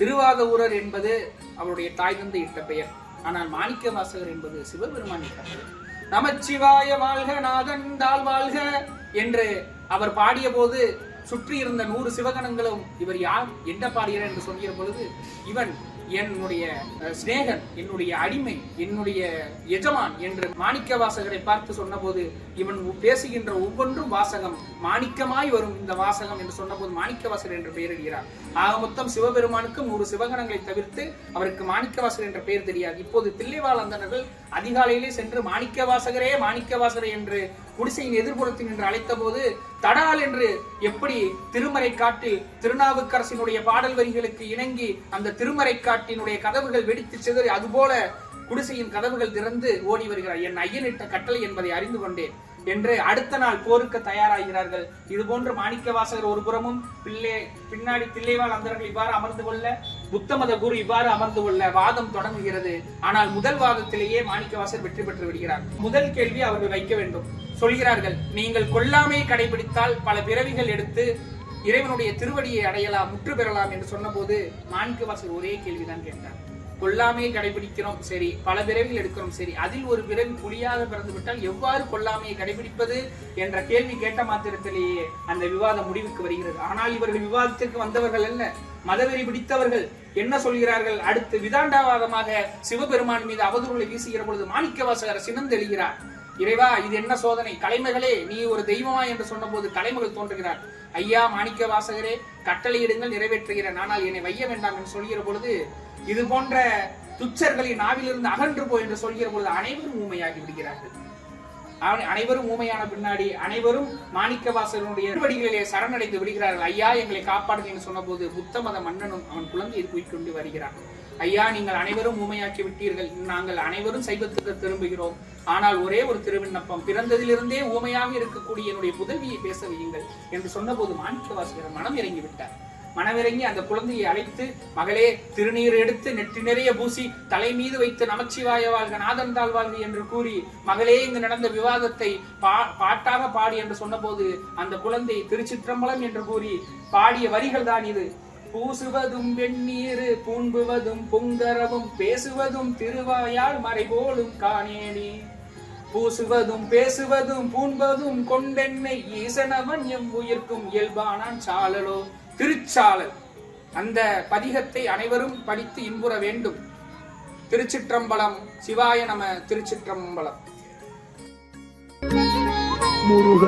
திருவாதவூரர் என்பது அவருடைய தாய் தந்தை இட்ட பெயர். ஆனால் மாணிக்க வாசகர் என்பது சிவபெருமான் இட்ட பெயர். நமச்சிவாய வாழ்க நாதன் தாழ் வாழ்க என்று அவர் பாடிய போது சுற்றி இருந்த நூறு சிவகணங்களும் இவர் யார் என்ன பாடுகிறார் என்று சொல்கிற பொழுது இவன் என்னுடைய சிநேகன் என்னுடைய அடிமை என்னுடைய எஜமான் என்று மாணிக்க வாசகரை பார்த்து சொன்னபோது இவன் பேசுகின்ற ஒவ்வொன்றும் வாசகம் மாணிக்கமாய் வரும் இந்த வாசகம் என்று சொன்னபோது மாணிக்க வாசகர் என்று பெயரிடுகிறார். ஆக மொத்தம் சிவபெருமானுக்கு நூறு சிவகணங்களை தவிர்த்து அவருக்கு மாணிக்க வாசகர் என்ற பெயர் தெரியாது. இப்போது தில்லைவாழ்ந்தனர்கள் அதிகாலையிலே சென்று மாணிக்க வாசகரே மாணிக்க வாசகரே என்று குடிசையின் எதிர்புறத்தில் நின்று அழைத்த போது தடால் என்று எப்படி திருமறை காட்டில் திருநாவுக்கரசினுடைய பாடல் வரிகளுக்கு இணங்கி அந்த திருமறை காட்டு காட்டினுடைய கதவுகள் வெடித்து சிதறி அதுபோல குடிசையின் கதவுகள் திறந்து ஓடி வருகிறார் என் ஐயனிட்ட கட்டளை என்பதை அறிந்து கொண்டேன். என்று அடுத்த நாள் போருக்கு தயாராகிறார்கள். இது போன்று மாணிக்க வாசகர் ஒரு புறமும் பிள்ளை பின்னாடி தில்லைவாழ் அந்தர்கள் இவ்வாறு அமர்ந்து கொள்ள புத்த மத குரு இவ்வாறு அமர்ந்து கொள்ள வாதம் தொடங்குகிறது. ஆனால் முதல் வாதத்திலேயே மாணிக்க வாசகர் வெற்றி பெற்று விடுகிறார். முதல் கேள்வி அவர்கள் வைக்க வேண்டும். சொல்கிறார்கள் நீங்கள் கொல்லாமையை கடைபிடித்தால் பல பிறவிகள் எடுத்து இறைவனுடைய திருவடியை அடையலாம் முற்று பெறலாம் என்று சொன்னபோது மாணிக்க ஒரே கேள்விதான் கேட்டார். கொல்லாமையை கடைபிடிக்கிறோம் சரி பல பிறவிகள் எடுக்கிறோம் சரி அதில் ஒரு பிறவி புலியாக பிறந்து விட்டால் எவ்வாறு கொல்லாமையை கடைபிடிப்பது என்ற கேள்வி கேட்ட மாத்திரத்திலேயே அந்த விவாதம் முடிவுக்கு வருகிறது. ஆனால் இவர்கள் விவாதத்திற்கு வந்தவர்கள் அல்ல மதவெறி பிடித்தவர்கள். என்ன சொல்கிறார்கள்? அடுத்து விதாண்டாவாதமாக சிவபெருமான் மீது அவதூறுகளை வீசுகிற பொழுது மாணிக்கவாசகர் சினந்தெழுகிறார். இறைவா இது என்ன சோதனை? கலைமகளே நீ ஒரு தெய்வமா என்று சொன்னபோது கலைமகள் தோன்றுகிறார். ஐயா மாணிக்க வாசகரே கட்டளையிடுங்கள் நிறைவேற்றுகிறேன். ஆனால் என்னை வைய வேண்டாம் என்று சொல்கிற பொழுது இது போன்ற துச்சர்களின் நாவிலிருந்து அகன்று போ என்று சொல்கிற பொழுது அனைவரும் ஊமையாகி விடுகிறார்கள். அனைவரும் ஊமையான பின்னாடி அனைவரும் மாணிக்கவாசகனுடைய வடிகளிலே சரணடைந்து விடுகிறார்கள். ஐயா எங்களை காப்பாடுங்கள் என்று சொன்னபோது புத்த மத மன்னனும் அவன் குழந்தையை தூக்கிக்கொண்டு வருகிறான். ஐயா நீங்கள் அனைவரும் ஊமையாக்கி விட்டீர்கள். நாங்கள் அனைவரும் சைவத்துக்கு திரும்புகிறோம். ஆனால் ஒரே ஒரு திருவிண்ணப்பம் பிறந்ததிலிருந்தே ஊமையாக இருக்கக்கூடிய என்னுடைய புதவியை பேச வையுங்கள் என்று சொன்னபோது மாணிக்கவாசகர் மனம் இறங்கி மனவிறங்கி மனமிறங்கி அந்த குழந்தையை அழைத்து மகளே திருநீர் எடுத்து நெற்றி நிறைய பூசி தலை மீது வைத்து நமச்சிவாய வாழ்க நாதன் தாழ் வாழ்க என்று கூறி மகளே இங்கு நடந்த விவாதத்தை பா பாட்டாக பாடி என்று சொன்னபோது அந்த குழந்தை திருச்சிற்றம்பலம் என்று கூறி பாடிய வரிகள் தான் இது. பூசுவதும் வெண்ணீரு பூண்புவதும் பொங்கரவும் பேசுவதும் திருவாயால் மறைபோலும் காணேனி. பூசுவதும் பேசுவதும் பூண்பதும் கொண்டென்னை ஈசனவன் எம் உயிர்க்கும் இயல்பானான் சாலலோ. திருச்சாளர் அந்த பதிகத்தை அனைவரும் படித்து இன்புற வேண்டும். திருச்சிற்றம்பலம் சிவாய நம திருச்சிற்றம்பலம். முருக